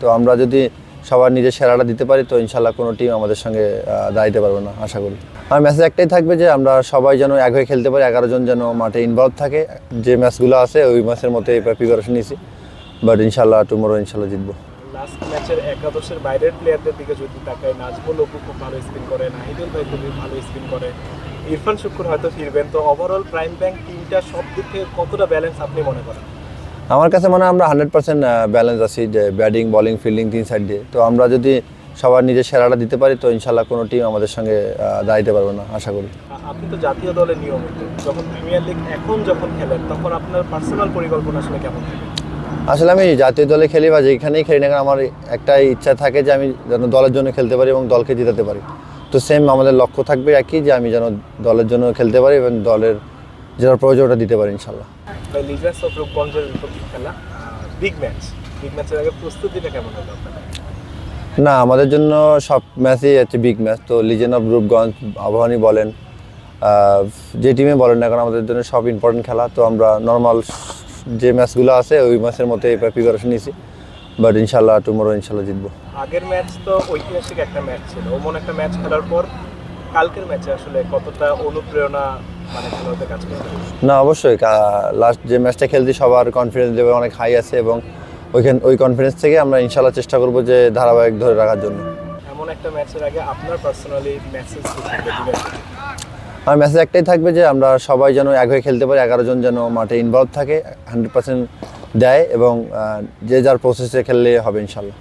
তো আমরা যদি সবার নিজের সেরাটা দিতে পারি, তো ইনশাল্লাহ কোনো টিম আমাদের সঙ্গে দাঁড়াতে পারবে না, আশা করি। আর মেসেজ একটাই থাকবে যে, আমরা সবাই যেন এক হয়ে খেলতে পারি, এগারো জন যেন মাঠে ইনভলভ থাকে। যে ম্যাচগুলো আছে, ওই ম্যাচের মধ্যে প্রিপারেশন নিয়েছি। বাট ইনশাল্লাহ টুমোরো ইনশাল্লাহ জিতবো। লাস্ট ম্যাচের একাদশের বাইরের প্লেয়ারদের দিকে খুব ভালো করে ভালো করে। ইরফান শুক্কুর হয়তো ফিরবেন। তো ওভারঅল প্রাইম ব্যাংক টিমটা সব দিক থেকে কতটা ব্যালেন্স আপনি মনে করেন? আমার কাছে মনে হয় আমরা হান্ড্রেড পার্সেন্ট ব্যালেন্স আছি যে ব্যাটিং বলিং ফিল্ডিং তিন সাইড দিয়ে। তো আমরা যদি সবার নিজের সেরাটা দিতে পারি তো ইনশাল্লাহ কোনো টিম আমাদের সঙ্গে দাঁড়াতে পারবে না আশা করি। আপনি তো জাতীয় দলের নিয়মিত। যখন প্রিমিয়ার লিগ এখন যখন খেলেন তখন আপনার পার্সোনাল পরিকল্পনা আসলে কেমন? আসলে আমি জাতীয় দলে খেলি বা যেখানেই খেলি না কেন আমার একটাই ইচ্ছা থাকে যে আমি যেন দলের জন্য খেলতে পারি এবং দলকে জিতাতে পারি। তো সেম আমাদের লক্ষ্য থাকবে একই যে আমি যেন দলের জন্য খেলতে পারি এবং দলের যেটা প্রয়োজনটা দিতে পারি ইনশাল্লাহ। ভাই লিজেন্স অফ রূপগঞ্জের বিপক্ষে খেলা। বিগ ম্যাচ বিগ ম্যাচের আগে প্রস্তুতিটা কেমন হলো না আমাদের জন্য সব ম্যাচই হচ্ছে বিগ ম্যাচ তো লিজেন্ড অফ রূপগঞ্জ আবাহনী বলেন যে টিমে বলেন না কারণ আমাদের জন্য সব ইম্পর্টেন্ট খেলা। তো আমরা নর্মাল যে ম্যাচগুলো আছে ওই ম্যাচের মধ্যে প্রিপারেশন নিয়েছি। বাট ইনশাল্লাহ টুমোরো ইনশাল্লাহ জিতবো। আগের ম্যাচ তো ঐতিহাসিক একটা ম্যাচ ছিল। ওমন একটা ম্যাচ খেলার পর কালকের ম্যাচে আসলে কতটা অনুপ্রেরণা মানে না অবশ্যই। লাস্ট যে ম্যাচটা খেলছি সবার কনফিডেন্স লেভেল অনেক হাই আছে এবং ওইখান ওই কনফিডেন্স থেকে আমরা ইনশাল্লাহ চেষ্টা করব যে ধারাবাহিক ধরে রাখার জন্য। এমন একটা ম্যাচের আগে আপনার পার্সোনালি মেসেজ আর মেসেজ একটাই থাকবে যে আমরা সবাই যেন এক হয়ে খেলতে পারি এগারো জন যেন মাঠে ইনভলভ থাকে হান্ড্রেড পার্সেন্ট দেয় এবং যে যার প্রসেসে খেললে হবে ইনশাল্লাহ